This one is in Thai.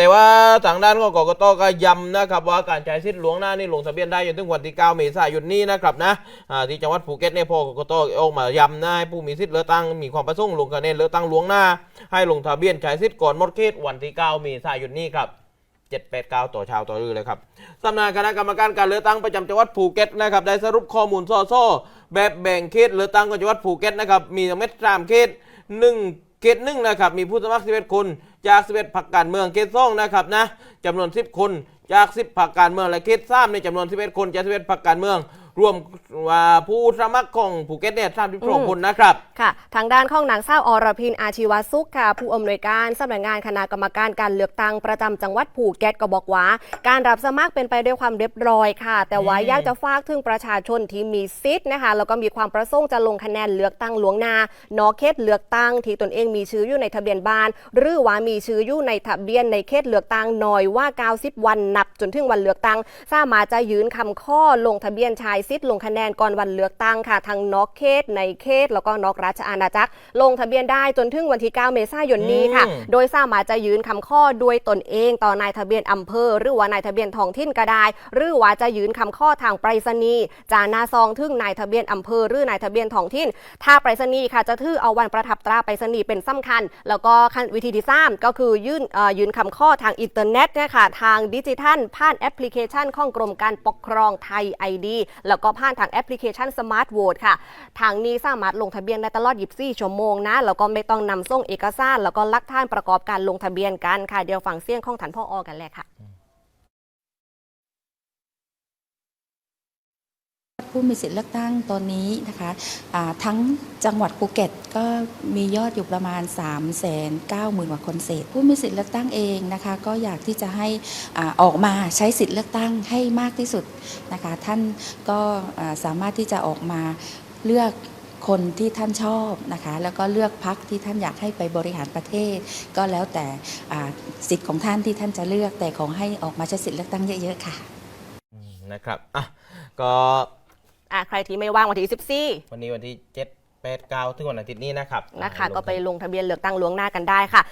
แต่ว่าทางด้านของกกตก็ย้ำนะครับว่าการจ่ายสิทธิ์หลวงหน้านี่ลงทะเบียนได้จนถึงวันที่ 9 เมษายนนี้นะครับนะที่จังหวัดภูเก็ตเนี่ยพอกกตออกมาย้ำนะให้ผู้มีสิทธิ์เลือกตั้งมีความประสงค์ลงคะแนนเลือกตั้งหลวงหน้า ให้ลงทะเบียนจ่ายสิทธิ์ก่อนหมดเขตวันที่ 9 เมษายนนี้ครับ789 ต่อชาวต่อรือเลยครับสำนักคณะกรรมการการเลือกตั้งประจำจังหวัดภูเก็ตนะครับได้สรุปข้อมูลซ่อซ่แบบแบ่งเขตเลือกตั้งของจังหวัดภูเก็ตนะครับมีทั้งเม็ดสามเขตหนึ่ง เขตหนึ่งนะครับมีผู้สมัคร 11 คน จาก 11พรรคการเมืองเขตสองนะครับนะจำนวน 10 คนจาก 10พรรคการเมืองและเขตสามในจำนวน 11 คนจาก 11พรรคการเมือง รวมว่าผู้สมัครของภูเก็ตเนี่ย32คนนะครับ ค่ะ ทางด้านของนางสาวอรพินอาชีวสุขค่ะ ผู้อำนวยการสำนักงานคณะกรรมการการเลือกตั้งประจำจังหวัดภูเก็ตก็บอกว่า การรับสมัครเป็นไปด้วยความเรียบร้อยค่ะ แต่ว่าอืมอยากจะฝากถึงประชาชนที่มีสิทธิ์นะคะแล้วก็มีความประสงค์จะลงคะแนนเลือกตั้งหลวงหน้านอกเขตเลือกตั้งที่ตนเองมีชื่ออยู่ในทะเบียนบ้าน หรือว่ามีชื่ออยู่ในทะเบียนในเขตเลือกตั้งน้อยว่า 90 วันนับจนถึงวันเลือกตั้งสามารถจะยืนคำข้อลงทะเบียนชายสิทธิ์ลงคะแนนก่อนวันเลือกตั้งค่ะทั้งนอกเขตในเขตแล้วก็นอกราชอาณาจักร ลงทะเบียนได้จนถึงวันที่ 9 เมษายนนี้ค่ะอืมโดยสามารถจะยืนคำข้อด้วยตนเองต่อนายทะเบียนอำเภอ หรือว่านายทะเบียนท้องถิ่นก็ได้ หรือว่าจะยืนคำข้อทางไปรษณีย์จาหนาซองถึงนายทะเบียนอำเภอหรือนายทะเบียนท้องถิ่น ถ้าไปรษณีย์ค่ะจะถือเอาวันประทับตราไปรษณีย์เป็นสำคัญ แล้วก็ขั้นวิธีที่สามก็คือยื่นเอ่อยืนคำข้อทางอินเทอร์เน็ตนะคะทางดิจิทัลผ่านแอปพลิเคชันของกรมการปกครองไทย ID แล้วก็ผ่านทางแอปพลิเคชันสมาร์ทโหวตค่ะ ทางนี้สามารถลงทะเบียนได้ตลอด 24 ชั่วโมงนะ แล้วก็ไม่ต้องนำส่งเอกสาร แล้วก็ลักท่านประกอบการลงทะเบียนกันค่ะ เดี๋ยวฟังเสียงของฐานพ่ออกันเละค่ะ ผู้มีสิทธิ์เลือกตั้งตอนนี้นะคะทั้งจังหวัดภูเก็ตก็มียอดอยู่ประมาณ 3 9 0 0 0 0กว่าคนเศษ ผู้มีสิทธิ์เลือกตั้งเองนะคะก็อยากที่จะให้ออกมาใช้สิทธิ์เลือกตั้งให้มากที่สุดนะคะท่านก็สามารถที่จะออกมาเลือกคนที่ท่านชอบนะคะแล้วก็เลือกพักที่ท่านอยากให้ไปบริหารประเทศ ก็แล้วแต่สิทธิ์ของท่านที่ท่านจะเลือกแต่ขอให้ออกมาใช้สิทธิ์เลือกตั้งเยอะ ๆ ค่ะนะครับอะก็ อะใครที่ไม่ว่างวันที่14 วันนี้วันที่7 8 9ถึงวันอาทิตย์นี้นะครับนะคะลงก็ไปลงทะเบียนเลือกตั้งล่วงหน้ากันได้ค่ะ